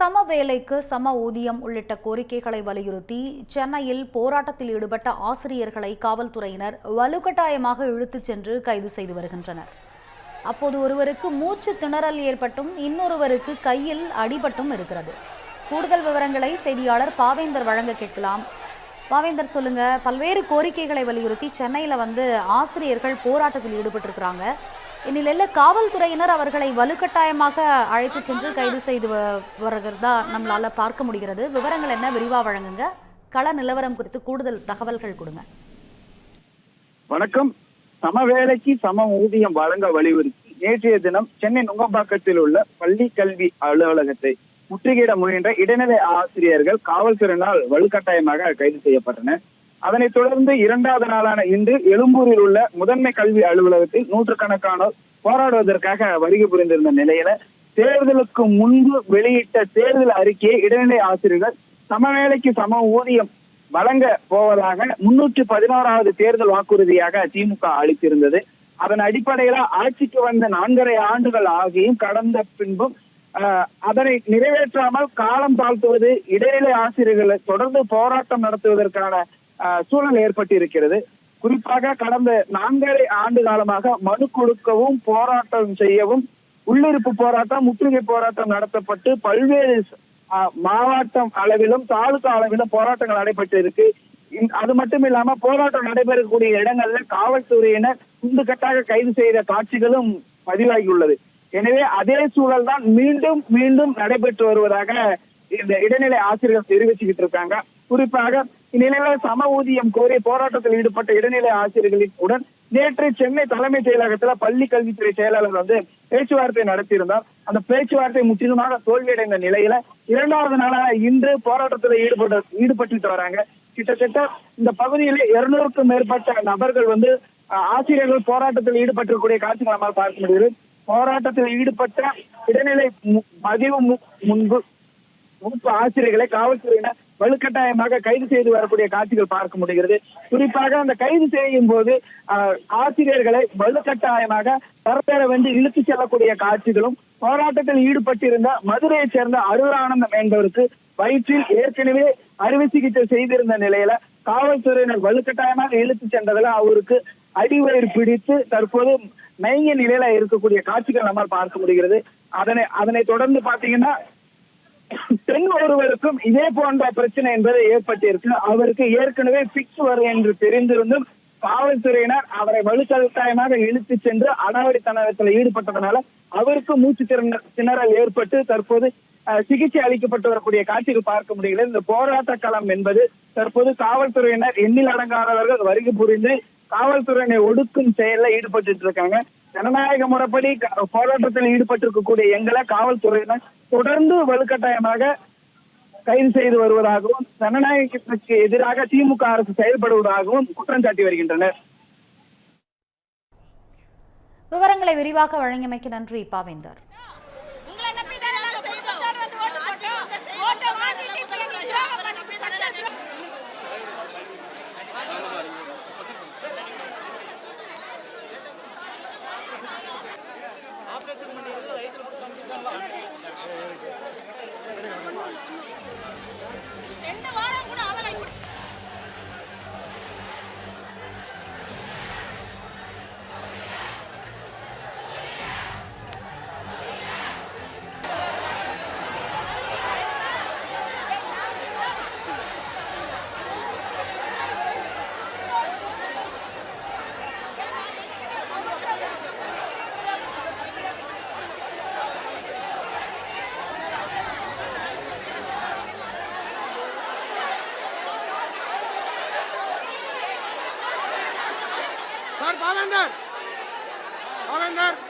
சம வேலைக்கு சம ஊதியம் உள்ளிட்ட கோரிக்கைகளை வலியுறுத்தி சென்னையில் போராட்டத்தில் ஈடுபட்ட ஆசிரியர்களை காவல்துறையினர் வலுக்கட்டாயமாக இழுத்துச் சென்று கைது செய்து வருகின்றனர். அப்போது ஒருவருக்கு மூச்சு திணறல் ஏற்பட்டும் இன்னொருவருக்கு கையில் அடிபட்டும் இருக்கிறது. கூடுதல் விவரங்களை செய்தியாளர் பாவேந்தர் வழங்க கேட்கலாம். பாவேந்தர் சொல்லுங்க. பல்வேறு கோரிக்கைகளை வலியுறுத்தி சென்னையில் வந்து ஆசிரியர்கள் போராட்டத்தில் ஈடுபட்டிருக்கிறாங்க. இந்நிலையில் காவல்துறையினர் அவர்களை வலுக்கட்டாயமாக அழைத்து சென்று கைது செய்து வருகிறதா நம்மளால் பார்க்க முடிகிறது. விவரங்கள் என்ன? விரிவா வழங்குங்க. கள நிலவரம் குறித்து கூடுதல் தகவல்கள் கொடுங்க. வணக்கம். சம வேலைக்கு சம ஊதியம் வழங்க வலியுறுத்தி நேற்றைய தினம் சென்னை நுங்கம்பாக்கத்தில் உள்ள பள்ளி கல்வி அலுவலகத்தை முற்றுகையிட முயன்ற இடைநிலை ஆசிரியர்கள் காவல்துறையினால் வலுக்கட்டாயமாக கைது செய்யப்பட்டனர். அதனைத் தொடர்ந்து இரண்டாவது நாளான இன்று எழும்பூரில் உள்ள முதன்மை கல்வி அலுவலகத்தில் நூற்றுக்கணக்கானோர் போராடுவதற்காக வருகை புரிந்திருந்த நிலையில தேர்தலுக்கு முன்பு வெளியிட்ட தேர்தல் அறிக்கையை இடைநிலை ஆசிரியர்கள் சம வேலைக்கு சம ஊதியம் வழங்க போவதாக முன்னூற்றி பதினோராவது தேர்தல் வாக்குறுதியாக திமுக அளித்திருந்தது. அதன் அடிப்படையில ஆட்சிக்கு வந்த நான்கரை ஆண்டுகள் ஆகியும் கடந்த பின்பும் அதனை நிறைவேற்றாமல் காலம் தாழ்த்துவது இடைநிலை ஆசிரியர்களை தொடர்ந்து போராட்டம் நடத்துவதற்கான சூழல் ஏற்பட்டிருக்கிறது. குறிப்பாக கடந்த நான்கரை ஆண்டு காலமாக மனு கொடுக்கவும் போராட்டம் செய்யவும் உள்ளிருப்பு போராட்டம் முற்றுகை போராட்டம் நடத்தப்பட்டு பல்வேறு ஆஹ், மாவட்டம் அளவிலும் தாலுகா அளவிலும் போராட்டங்கள் நடைபெற்று இருக்கு அது மட்டும் இல்லாம போராட்டம் நடைபெறக்கூடிய இடங்கள்ல காவல்துறையினர் துண்டு கட்டாக கைது செய்த காட்சிகளும் பதிவாகியுள்ளது. எனவே அதே சூழல் தான் மீண்டும் மீண்டும் நடைபெற்று வருவதாக இந்த இடைநிலை ஆசிரியர்கள் தெரிவிச்சுக்கிட்டு இருக்காங்க. குறிப்பாக இந்நிலையில சம ஊதியம் கோரி போராட்டத்தில் ஈடுபட்ட இடைநிலை ஆசிரியர்களின் உடன் நேற்று சென்னை தலைமைச் செயலகத்துல பள்ளி கல்வித்துறை செயலாளர் வந்து பேச்சுவார்த்தை நடத்தியிருந்தார். அந்த பேச்சுவார்த்தை முற்றிலுமாக தோல்வியடைந்த நிலையில இரண்டாவது நாளாக இன்று போராட்டத்தில் ஈடுபட்டு ஈடுபட்டுட்டு வராங்க. கிட்டத்தட்ட இந்த பகுதியில் இருநூறுக்கும் மேற்பட்ட நபர்கள் வந்து ஆசிரியர்கள் போராட்டத்தில் ஈடுபட்டிருக்கக்கூடிய காட்சி நம்மால் பார்க்க முடியுது போராட்டத்தில் ஈடுபட்ட இடைநிலை மு- பதிவு மு- முன்பு மூத்த ஆசிரியர்களை காவல்துறையினர் வலுக்கட்டாயமாக கைது செய்து வரக்கூடிய காட்சிகள் பார்க்க முடிகிறது. குறிப்பாக அந்த கைது செய்யும் போது ஆஹ், ஆசிரியர்களை வலுக்கட்டாயமாக தரப்பேற வேண்டி இழுத்து செல்லக்கூடிய காட்சிகளும் போராட்டத்தில் ஈடுபட்டிருந்த மதுரையைச் சேர்ந்த அருளானந்தம் என்பவருக்கு வயிற்றில் ஏற்கனவே அறுவை சிகிச்சை செய்திருந்த நிலையில காவல்துறையினர் வலுக்கட்டாயமாக இழுத்து சென்றதுல அவருக்கு அடிவயிறு பிடித்து தற்போது மயங்கிய நிலையில இருக்கக்கூடிய காட்சிகள் நம்மால் பார்க்க முடிகிறது. அதனை அதனை தொடர்ந்து பாத்தீங்கன்னா பெண் ஒருவருக்கும் இதே போன்ற பிரச்சனை என்பது ஏற்பட்டிருக்கு. அவருக்கு ஏற்கனவே பிக்ஸ் வரும் என்று தெரிந்திருந்தும் காவல்துறையினர் அவரை வலுக்கட்டாயமாக இழுத்து சென்று அடாவடித்தனத்தில் ஈடுபட்டதனால அவருக்கு மூச்சு திறன- திணறல் ஏற்பட்டு தற்போது சிகிச்சை அளிக்கப்பட்டு வரக்கூடிய காட்சிகள் பார்க்க முடிகிறது இந்த போராட்ட களம் என்பது தற்போது காவல்துறையினர் எண்ணில் அடங்காதவர்கள் வருகை புரிந்து காவல்துறையினை ஒடுக்கும் செயல்ல ஈடுபட்டு இருக்காங்க. ஜனநாயக முறைப்படி போராட்டத்தில் ஈடுபட்டிருக்கக்கூடிய எங்களை காவல்துறையினர் தொடர்ந்து வலுக்கட்டாயமாக கைது செய்து வருவதாகவும் ஜனநாயகத்திற்கு எதிராக திமுக அரசு செயல்படுவதாகவும் குற்றம் சாட்டி வருகின்றனர். விவரங்களை விரிவாக வழங்கியமைக்கு நன்றி பாவேந்தர். vender. Va a vender.